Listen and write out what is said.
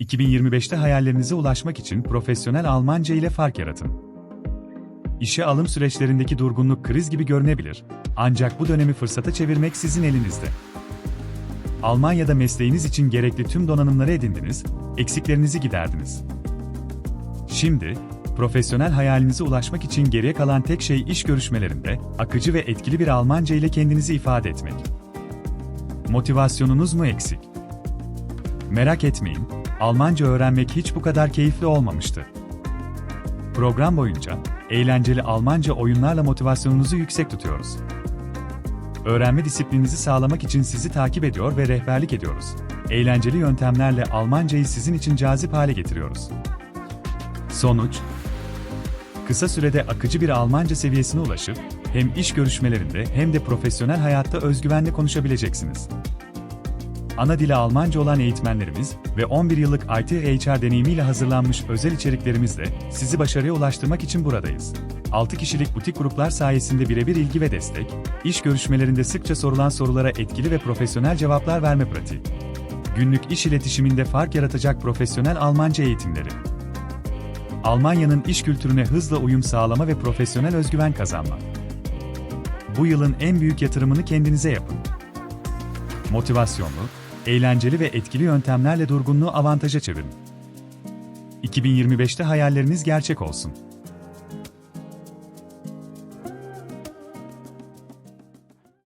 2025'te hayallerinize ulaşmak için profesyonel Almanca ile fark yaratın. İşe alım süreçlerindeki durgunluk kriz gibi görünebilir. Ancak bu dönemi fırsata çevirmek sizin elinizde. Almanya'da mesleğiniz için gerekli tüm donanımları edindiniz, eksiklerinizi giderdiniz. Şimdi, profesyonel hayalinize ulaşmak için geriye kalan tek şey iş görüşmelerinde, akıcı ve etkili bir Almanca ile kendinizi ifade etmek. Motivasyonunuz mu eksik? Merak etmeyin, Almanca öğrenmek hiç bu kadar keyifli olmamıştı. Program boyunca, eğlenceli Almanca oyunlarla motivasyonunuzu yüksek tutuyoruz. Öğrenme disiplininizi sağlamak için sizi takip ediyor ve rehberlik ediyoruz. Eğlenceli yöntemlerle Almancayı sizin için cazip hale getiriyoruz. Sonuç, kısa sürede akıcı bir Almanca seviyesine ulaşıp, hem iş görüşmelerinde hem de profesyonel hayatta özgüvenle konuşabileceksiniz. Ana dili Almanca olan eğitmenlerimiz ve 11 yıllık IT HR deneyimiyle hazırlanmış özel içeriklerimizle sizi başarıya ulaştırmak için buradayız. 6 kişilik butik gruplar sayesinde birebir ilgi ve destek, iş görüşmelerinde sıkça sorulan sorulara etkili ve profesyonel cevaplar verme pratiği. Günlük iş iletişiminde fark yaratacak profesyonel Almanca eğitimleri. Almanya'nın iş kültürüne hızla uyum sağlama ve profesyonel özgüven kazanma. Bu yılın en büyük yatırımını kendinize yapın. Motivasyonlu, eğlenceli ve etkili yöntemlerle durgunluğu avantaja çevirin. 2025'te hayalleriniz gerçek olsun.